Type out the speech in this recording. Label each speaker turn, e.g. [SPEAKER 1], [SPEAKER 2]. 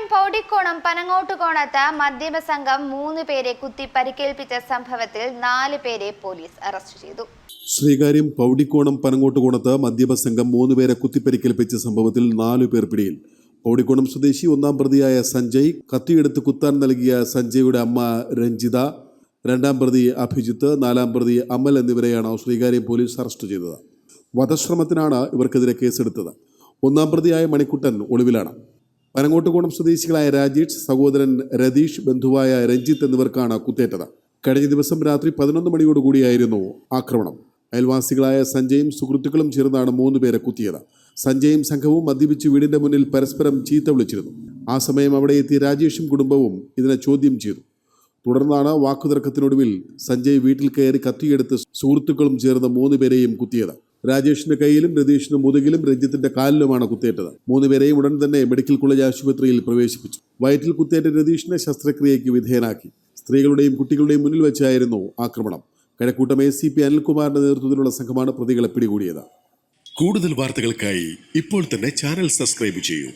[SPEAKER 1] ശ്രീകാര്യം പൗടിക്കോണം പനങ്ങോട്ടുകോണത്ത് മദ്യപ സംഘം മൂന്ന് പേരെ കുത്തി പരിക്കേൽപ്പിച്ച സംഭവത്തിൽ നാല് പേരെ പോലീസ് അറസ്റ്റ് ചെയ്തു.
[SPEAKER 2] ശ്രീകാര്യം പൗടിക്കോണം പനങ്ങോട്ടുകോണത്ത് മദ്യപ സംഘം മൂന്ന് പേരെ കുത്തിപ്പരിക്കേൽപ്പിച്ച സംഭവത്തിൽ നാലു പേർ പിടിയിൽ. പൗടിക്കോണം സ്വദേശി ഒന്നാം പ്രതിയായ സഞ്ജയ് കത്തിയെടുത്ത് കുത്താൻ നൽകിയ സഞ്ജയുടെ അമ്മ രഞ്ജിത രണ്ടാം പ്രതി അഭിജിത്ത് നാലാം പ്രതി അമൽ എന്നിവരെയാണ് ശ്രീകാര്യം പോലീസ് അറസ്റ്റ് ചെയ്തത്. വധശ്രമത്തിനാണ് ഇവർക്കെതിരെ കേസെടുത്തത്. ഒന്നാം പ്രതിയായ മണിക്കുട്ടൻ ഒളിവിലാണ്. പനങ്ങോട്ടുകോണം സ്വദേശികളായ രാജേഷ് സഹോദരൻ രതീഷ് ബന്ധുവായ രഞ്ജിത്ത് എന്നിവർക്കാണ് കുത്തേറ്റത്. കഴിഞ്ഞ ദിവസം രാത്രി പതിനൊന്ന് മണിയോടുകൂടിയായിരുന്നു ആക്രമണം. അയൽവാസികളായ സഞ്ജയും സുഹൃത്തുക്കളും ചേർന്നാണ് മൂന്ന് പേരെ കുത്തിയത്. സഞ്ജയും സംഘവും മദ്യപിച്ച് വീടിന്റെ മുന്നിൽ പരസ്പരം ചീത്ത വിളിച്ചിരുന്നു. ആ സമയം അവിടെ എത്തിയ രാജേഷും കുടുംബവും ഇതിനെ ചോദ്യം ചെയ്തു. തുടർന്നാണ് വാക്കുതർക്കത്തിനൊടുവിൽ സഞ്ജയ് വീട്ടിൽ കയറി കത്തിയെടുത്ത് സുഹൃത്തുക്കളും ചേർന്ന് മൂന്ന് പേരെയും കുത്തിയത്. രാജേഷിന്റെ കയ്യിലും രതീഷിന്റെ മുതുകിലും രഞ്ജിത്തിന്റെ കാലിലുമാണ് കുത്തേറ്റത്. മൂന്നുപേരെയും ഉടൻ തന്നെ മെഡിക്കൽ കോളേജ് ആശുപത്രിയിൽ പ്രവേശിപ്പിച്ചു. വയറ്റിൽ കുത്തേറ്റ രതീഷിനെ ശസ്ത്രക്രിയയ്ക്ക് വിധേയനാക്കി. സ്ത്രീകളുടെയും കുട്ടികളുടെയും മുന്നിൽ വെച്ചായിരുന്നു ആക്രമണം. കഴക്കൂട്ടം എ സി പി അനിൽകുമാറിന്റെ നേതൃത്വത്തിലുള്ള സംഘമാണ് പ്രതികളെ പിടികൂടിയത്.
[SPEAKER 3] കൂടുതൽ വാർത്തകൾക്കായി ഇപ്പോൾ തന്നെ ചാനൽ സബ്സ്ക്രൈബ് ചെയ്യൂ.